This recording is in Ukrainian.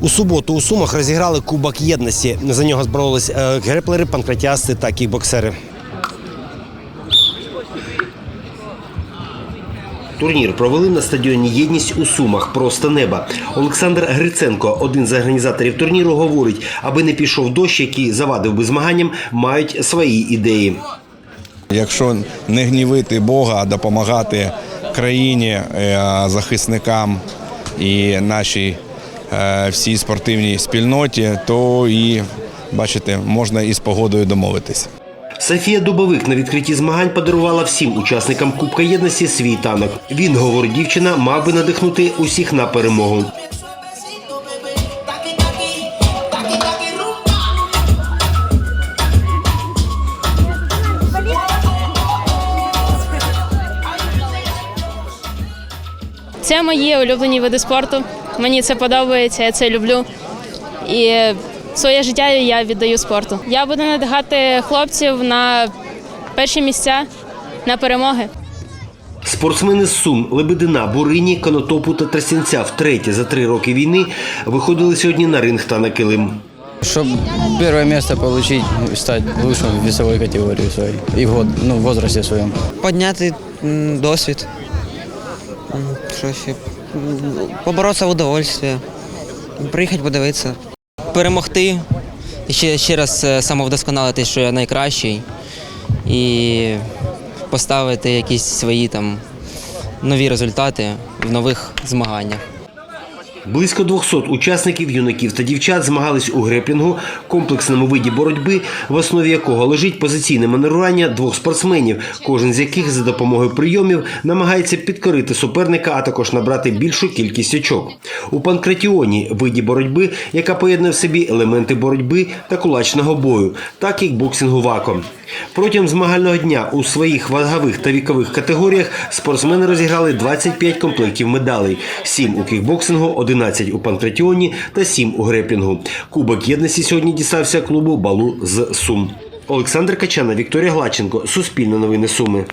У суботу у Сумах розіграли Кубок єдності. За нього зборолись е, греплери, панкратіасти та кікбоксери. Турнір провели на стадіоні Єдність у Сумах. Просто неба. Олександр Гриценко, один з організаторів турніру, говорить, аби не пішов дощ, який завадив би змаганням, мають свої ідеї. Якщо не гнівити Бога, а допомагати країні, е, захисникам і нашій всій спортивній спільноті, то і бачите, можна і з погодою домовитись. Софія Дубовик на відкритті змагань подарувала всім учасникам Кубка єдності свій танок. Він, говорить дівчина, мав би надихнути усіх на перемогу. Це мої улюблені види спорту. Мені це подобається, я це люблю. І своє життя я віддаю спорту. Я буду надихати хлопців на перші місця, на перемоги. Спортсмени з Сум, Лебедина, Бурині, Конотопу та Тростянця втретє за три роки війни виходили сьогодні на ринг та на килим. Чтобы первое место получить, стать лучшим в весовой категории своей и в, год, ну, в возрасте своем. Подняти досвід. Що ще? Поборотися в удовольствие. Приїхати подивитися. перемогти, ще, ще раз е, самовдосконалити, що я найкращий, і поставити якісь свої там нові результати в нових змаганнях. Близько 200 учасників, юнаків та дівчат змагались у греплінгу, комплексному виді боротьби, в основі якого лежить позиційне маневрування двох спортсменів, кожен з яких за допомогою прийомів намагається підкорити суперника, а також набрати більшу кількість очок. У панкратіоні виді боротьби, яка поєднує в собі елементи боротьби та кулачного бою, та кікбоксингу ваком. Протягом змагального дня у своїх вагових та вікових категоріях спортсмени розіграли 25 комплектів медалей: 7 у кікбоксингу, 11 у панкратіоні та 7 у греплінгу. Кубок єдності сьогодні дістався клубу Балу з Сум. Олександр Качана, Вікторія Глаченко, Суспільне новини Суми.